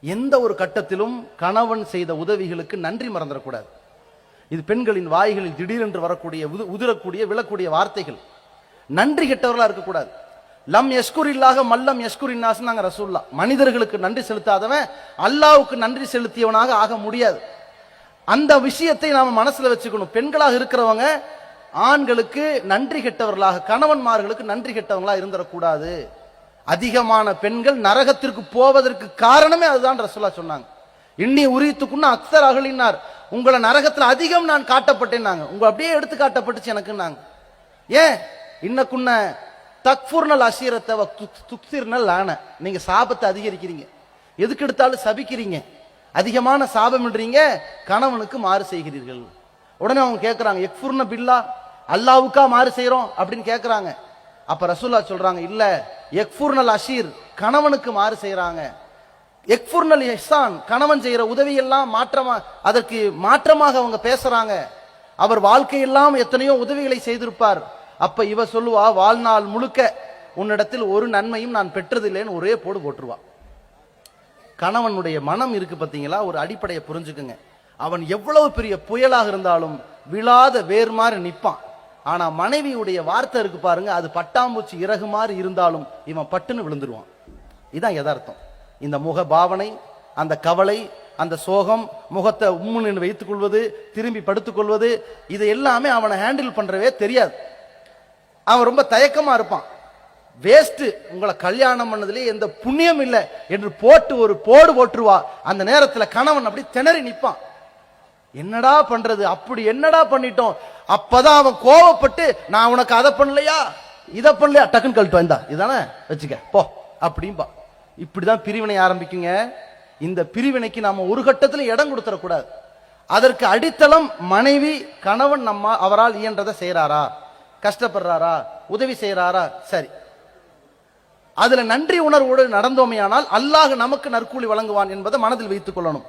எந்த ஒரு கட்டத்திலும் கணவன் செய்த உதவிகளுக்கு நன்றி மறந்துடக்கூடாது. இது பெண்களின் வாய்களில் திடீரென்று வரக்கூடிய உது- உதிரக்கூடிய விழக்கூடிய வார்த்தைகள். நன்றி கெட்டவர்களா இருக்கக்கூடாது. லம் யஸ்குர் இல்லாக மல்லம் யஸ்குர் இன்னாஸ் நாங்க ரசூல்லா மனிதர்களுக்கு நன்றி செலுத்தாதவன் அல்லாவுக்கு நன்றி செலுத்தியவனாக ஆக முடியாது. அந்த விஷயத்தை நாம மனசுல வச்சுக்கணும். பெண்களாக இருக்கிறவங்க ஆண்களுக்கு நன்றி கெட்டவர்களாக கணவன்மார்களுக்கு நன்றி கெட்டவங்களா இருந்துடக்கூடாது. அதிகமான பெண்கள் நரகத்திற்கு போவதற்கு காரணமே அதுதான் ரசூலா சொன்னாங்க. இன்னி உரியத்துக்குன்னு அக்சர் அகலினார். உங்களை நரகத்தில் அதிகம் நான் காட்டப்பட்டேன்னாங்க உங்க அப்படியே எடுத்து காட்டப்பட்டுச்சு எனக்குன்னாங்க ஏன்? இன்னக்குன்ன தக்ஃபுர்னல் அசீரத்தை வ துக்சிர்னல் ஆன நீங்க சாபத்தை அதிகரிக்கிறீங்க. எதுக்கு எடுத்தாலும் சபிக்கிறீங்க. அதிகமான சாபம்ன்றீங்க கணவனுக்கு மாறு செய்கிறீர்கள். உடனே அவங்க கேட்குறாங்க எக்ஃபுர்ன பில்லா அல்லாவுக்கா மாறு செய்கிறோம் அப்படின்னு கேட்குறாங்க அப்ப ரசூல்லா சொல்றாங்க இல்ல எக்ஃபூர்னல் அஷீர் கணவனுக்கு மாறு செய்யறாங்க எக்ஃபுர்னல் இஹ்சான் கணவன் செய்யற உதவியெல்லாம் மாற்றமா அதற்கு மாற்றமாக அவங்க பேசுறாங்க. அவர் வாழ்க்கையெல்லாம் எத்தனையோ உதவிகளை செய்திருப்பார். அப்ப இவ சொல்லுவா வாழ்நாள் முழுக்க உன்னிடத்தில் ஒரு நன்மையும் நான் பெற்றதில்லைன்னு ஒரே போடு போட்டுருவா. கணவனுடைய மனம் இருக்கு பாத்தீங்களா ஒரு அடிப்படையை புரிஞ்சுக்குங்க. அவன் எவ்வளவு பெரிய புயலாக இருந்தாலும் விழாத வேர் மாதிரி நிற்பான் ஆனா மனைவியுடைய வார்த்தை இருக்கு பாருங்க அது பட்டாம்பூச்சி இறகு மாதிரி இருந்தாலும் இவன் பட்டுன்னு விழுந்துருவான். இதான் யதார்த்தம். இந்த முக பாவனை அந்த கவலை அந்த சோகம் முகத்தை உம்முன்னு வைத்துக் கொள்வது திரும்பி படுத்துக் கொள்வது இது எல்லாமே அவனை ஹேண்டில் பண்றவே தெரியாது. அவன் ரொம்ப தயக்கமா இருப்பான். வேஸ்ட் உங்களை கல்யாணம் பண்ணதுலயே எந்த புண்ணியம் இல்லை என்று போட்டு ஒரு போடு போட்டுருவா அந்த நேரத்துல கணவன் அப்படி திணறி நிற்பான். என்னடா பண்றது? அப்படி என்னடா பண்ணிட்டோம்? அப்பதான் அவன் கோவப்பட்டு நான் உனக்கு அதை பண்ணலையா? இதை பண்ணலையா? டக்குன்னு கழட்டு வந்தா இதானே? வச்சுக்க போ அப்படிம்பா. இப்படிதான் பிரிவினை ஆரம்பிக்குங்க. இந்த பிரிவினைக்கு நாம ஒரு கட்டத்துல இடம் கொடுத்துடக்கூடாது. அதற்கு அடித்தளம் மனைவி கணவன் நம்ம அவரால் இயன்றதை செய்யறாரா கஷ்டப்படுறாரா? உதவி செய்யறாரா சரி. அதுல நன்றி உணர்வோடு நடந்தோமையானால் அல்லாஹ் நமக்கு நற்கூலி வழங்குவான் என்பதை மனதில் வைத்துக் கொள்ளணும்.